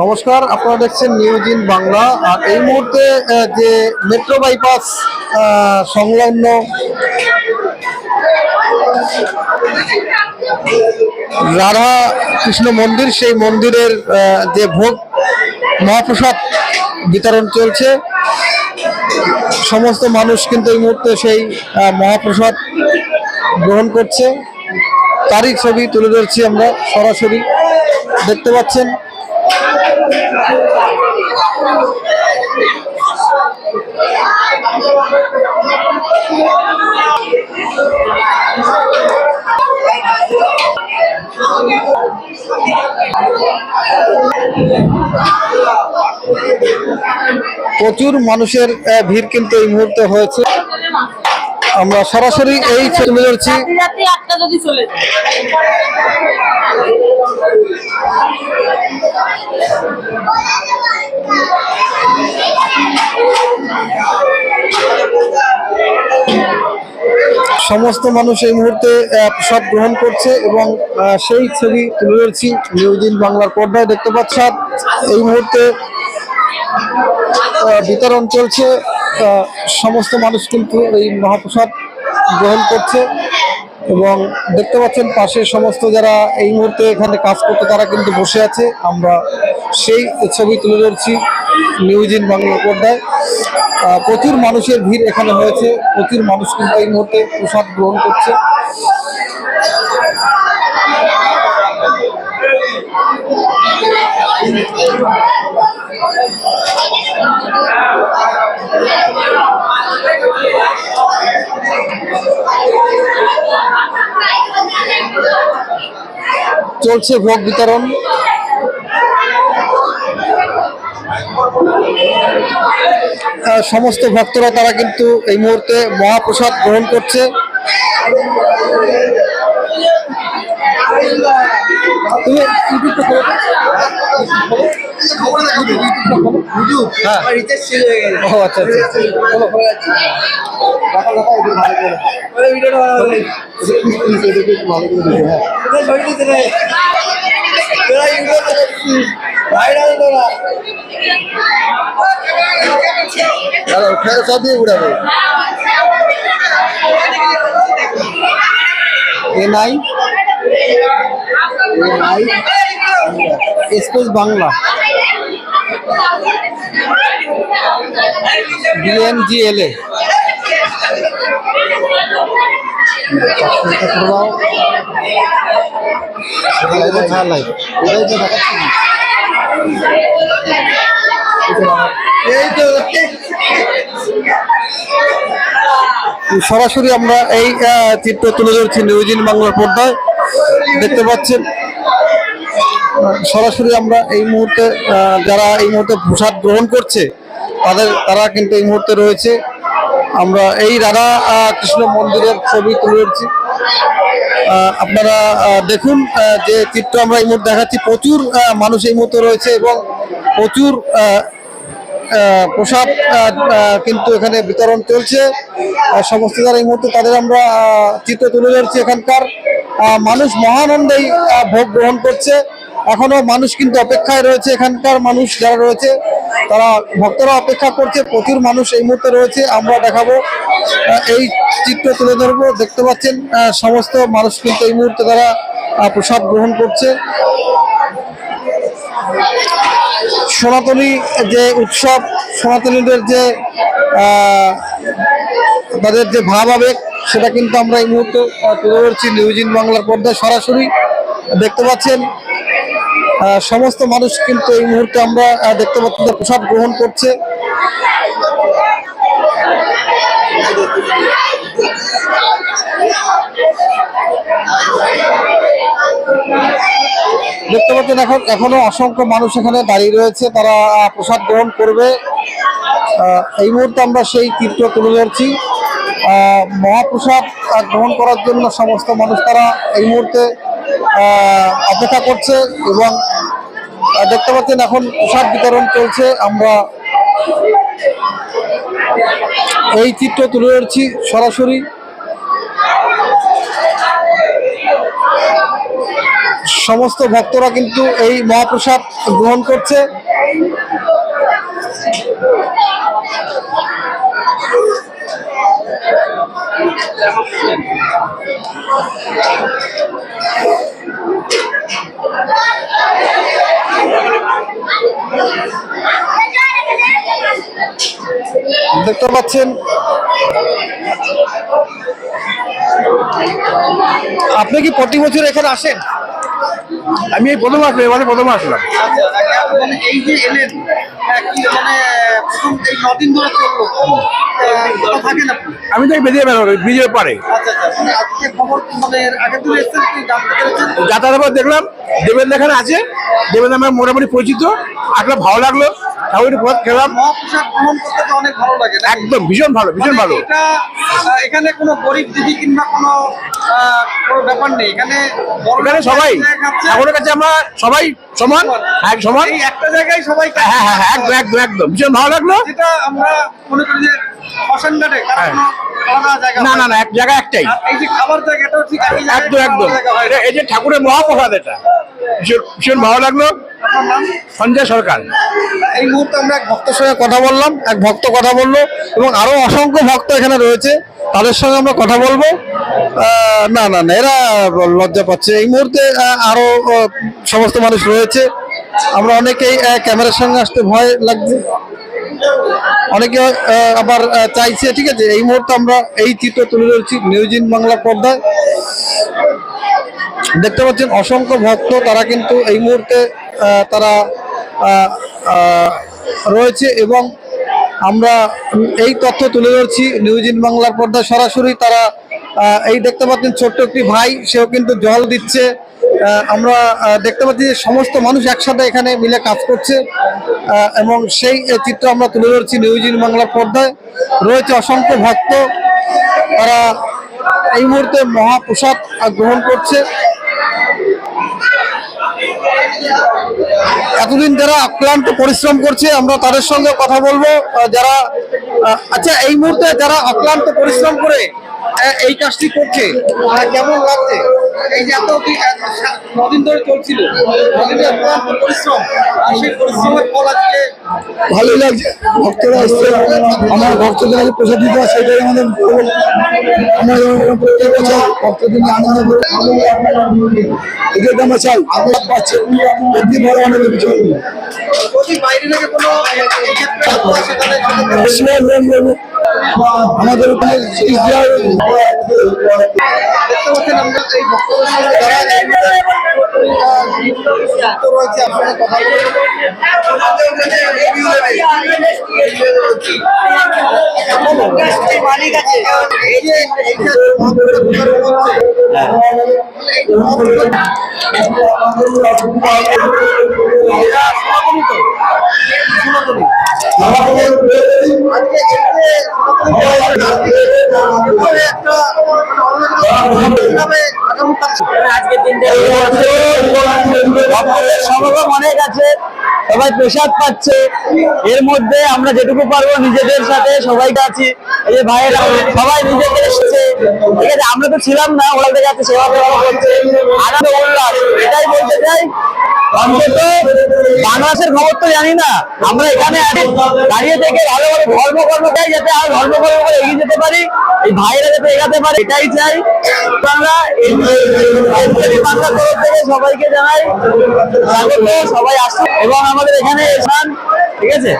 নমস্কার, আপনারা দেখছেন নিউজ ইন বাংলা আর এই মুহূর্তে যে মেট্রো বাইপাস সংলগ্ন রাধা কৃষ্ণ মন্দির, সেই মন্দিরের যে ভোগ মহাপ্রসাদ বিতরণ চলছে, সমস্ত মানুষ কিন্তু এই মুহূর্তে সেই মহাপ্রসাদ গ্রহণ করছে। তারই ছবি তুলে ধরছি আমরা সরাসরি। দেখতে পাচ্ছেন। প্রচুর মানুষের ভিড় কিন্তু এই মুহূর্তে হয়েছে। আমরা সরাসরি এই ছবি ধরছি রাত্রি আটটা যদি চলে যায়। সমস্ত মানুষ এই মুহূর্তে প্রসাদ গ্রহণ করছে এবং সেই ছবি তুলে ধরছি নিউজ ইন বাংলার পর্দায়। দেখতে পাচ্ছেন এই মুহূর্তে বিতরণ চলছে। সমস্ত মানুষ কিন্তু এই মহাপ্রসাদ গ্রহণ করছে। এবং দেখতে পাচ্ছেন পাশে সমস্ত যারা এই মুহূর্তে এখানে কাজ করতে, তারা কিন্তু বসে আছে। আমরা সেই ছবি তুলে ধরছি নিউজ ইন বাংলার পর্দায়। প্রচুর মানুষের ভিড় এখানে হয়েছে। প্রচুর মানুষ কিন্তু এই মুহূর্তে প্রসাদ গ্রহণ করছে। চলছে ভোগ বিতরণ সমস্ত ভক্তরা তারা কিন্তু এই মুহূর্তে মহাপ্রসাদ গ্রহণ করছে তুমি। হ্যাঁ ও আচ্ছা আচ্ছা আচ্ছা। হ্যাঁ। সব দিয়ে উড়াবে এ নাই এ বাংলা বিএনজিএলএ সরাসরি আমরা এই চিত্র তুলে ধরছি নিউজ ইন বাংলার পর্দায়। দেখতে পাচ্ছেন সরাসরি আমরা এই মুহূর্তে যারা এই মুহূর্তে প্রসাদ গ্রহণ করছে, তাদের, তারা কিন্তু এই মুহূর্তে রয়েছে। আমরা এই রাধা কৃষ্ণ মন্দিরের ছবি তুলে ধরছি। আপনারা দেখুন যে চিত্র আমরা এই মুহূর্তে দেখাচ্ছি, প্রচুর মানুষ এই মুহূর্তে রয়েছে এবং প্রচুর প্রসাদ কিন্তু এখানে বিতরণ চলছে। সমস্ত যারা এই মুহূর্তে, তাদের আমরা চিত্র তুলে ধরছি এখানকার। মানুষ মহানন্দেই ভোগ গ্রহণ করছে। এখনও মানুষ কিন্তু অপেক্ষায় রয়েছে, এখানকার মানুষ যারা রয়েছে, তারা ভক্তরা অপেক্ষা করছে, প্রচুর মানুষ এই মুহূর্তে রয়েছে, আমরা দেখাবো। এই চিত্র তুলে ধরবো, দেখতে পাচ্ছেন সমস্ত মানুষ কিন্তু এই মুহূর্তে তারা প্রসাদ গ্রহণ করছে। সনাতনী যে উৎসব, সনাতনীদের যে তাদের যে ভাব আবেগ, সেটা কিন্তু আমরা এই মুহূর্তে তুলে ধরছি নিউজ ইন বাংলার পর্দায় সরাসরি। দেখতে পাচ্ছেন সমস্ত মানুষ কিন্তু এই মুহূর্তে আমরা দেখতে পাচ্ছি যে প্রসাদ গ্রহণ করছে। দেখতে পাচ্ছেন এখন এখনও অসংখ্য মানুষ এখানে দাঁড়িয়ে রয়েছে, তারা প্রসাদ গ্রহণ করবে। এই মুহূর্তে আমরা সেই চিত্র তুলে ধরছি। মহাপ্রসাদ গ্রহণ করার জন্য সমস্ত মানুষ তারা এই মুহূর্তে অপেক্ষা করছে এবং দেখতে পাচ্ছেন এখন প্রসাদ বিতরণ চলছে। আমরা এই চিত্র তুলে ধরছি সরাসরি। সমস্ত ভক্তরা কিন্তু এই মহাপ্রসাদ গ্রহণ করছে। দেখতে পাচ্ছেন? আপনি কি প্রতি বছর এখানে আসেন? আমি এই প্রথম আসলাম এবারে প্রথম আসলাম। মানে এই যে এলেন কি মানে প্রথম আমি তো বেরিয়ে বেরোবো ব্রিজের পারে যাতায়াত দেখলাম, দেবেন এখানে আছে, দেবেন আমার মোটামুটি পরিচিত আসলে ভালো লাগল। ঠাকুরের পথ খেলাম। মহাপ্রসাদ গ্রহণ করতে তো অনেক ভালো লাগে একদম ভীষণ ভালো ভীষণ মানে ভালো। এটা এখানে কোনো গরিব দিদি কিংবা কোনো কোনো ব্যাপার নেই। এখানে সবাই। ঠাকুরের কাছে আমরা সবাই সমান এক সমান। এই একটা জায়গায় সবাই হ্যাঁ হ্যাঁ হ্যাঁ একদম একদম একদম। ভীষণ ভালো লাগল। যেটা আমরা মনে করি যে হ্যাঁ। না না না এক জায়গা একটাই। এই যে খাবার জায়গাটাও ঠিক একদম এই যে ঠাকুরের মহাপ্রসাদ এটা। ভীষণ ভীষণ ভালো লাগল? সঞ্জয় সরকার। এই মুহূর্তে আমরা এক ভক্তের সঙ্গে কথা বললাম এক ভক্ত কথা বলল এবং আরও অসংখ্য ভক্ত এখানে রয়েছে তাদের সঙ্গে আমরা কথা বলব। না না না এরা লজ্জা পাচ্ছে। এই মুহূর্তে আহ, আরও সমস্ত মানুষ রয়েছে। আমরা অনেকেই ক্যামেরার সঙ্গে আসতে ভয় লাগছে। অনেকে আবার চাইছে ঠিক আছে এই মুহূর্তে আমরা এই চিত্র তুলে ধরছি নিউজ ইন বাংলা পর্দায়। দেখতে পাচ্ছেন অসংখ্য ভক্ত তারা কিন্তু এই মুহূর্তে তারা রয়েছে এবং আমরা এই তথ্য তুলে ধরছি। নিউজ ইন বাংলার পর্দায় সরাসরি তারা এই দেখতে পাচ্ছেন ছোট্ট একটি ভাই, সেও কিন্তু জল দিচ্ছে। আমরা দেখতে পাচ্ছি যে সমস্ত মানুষ একসাথে এখানে মিলে কাজ করছে। এবং সেই চিত্র আমরা তুলে ধরছি নিউজ ইন বাংলার পর্দায়। রয়েছে অসংখ্য ভক্ত। তারা এই মুহূর্তে মহাপ্রসাদ গ্রহণ করছে। এতদিন যারা অক্লান্ত পরিশ্রম করছে, আমরা তাদের সঙ্গে কথা বলব। যারা আচ্ছা এই মুহূর্তে যারা অক্লান্ত পরিশ্রম করে এই কাজটি করছে কেমন লাগছে? এই যে এত নদিন ধরে চলছিল? নদিনের অক্লান্ত পরিশ্রম আর সেই পরিশ্রমের ফল আজকে ভালোই লাগছে। ভক্তরা এসছে আমার ভক্তদের কাছে প্রসাদ দিতে হয় সেটাই আমাদের। আমরা প্রত্যেক বছর ভক্তদের নিয়ে আনন্দ করি তো আমরা চাই আমরা পাচ্ছি প্রতি বড় অনেক কিছু বাইরে থেকে কোনো আমাদের পশ্চিমবঙ্গের লোক নেবে। আমাদের ওখানে চিকিৎসা দেওয়া হয়েছে। দেখতে পাচ্ছেন আমরা এই ভক্তদের সঙ্গে যারা এই মুহূর্তে, আহ, যুক্ত রয়েছে আপনারা কথা বলব। এই যে অনেক আছে, সবাই প্রসাদ পাচ্ছে। এর মধ্যে আমরা যেটুকু পারব নিজেদের সাথে, সবাইকে আছি। এই যে ভাইয়েরা, সবাই নিজেদের এসেছে। ঠিক আছে, আমরা তো ছিলাম না, ওরা থেকে আছে সেবা করছে আনন্দ, উল্লাস, এটাই বলতে চাই। অন্তত বাংলাদেশের খবর তো জানি না। আমরা এখানে দাঁড়িয়ে থেকে ভালো ভালো ধর্ম কর্মটাই যাতে আর ধর্ম কর্ম করে এগিয়ে যেতে পারি, এই ভাইরা যাতে এগাতে পারে, এটাই চাই। আমরা থেকে সবাইকে জানাই, স্বাগত, সবাই আসুন এবং আমাদের এখানে এসান ঠিক আছে?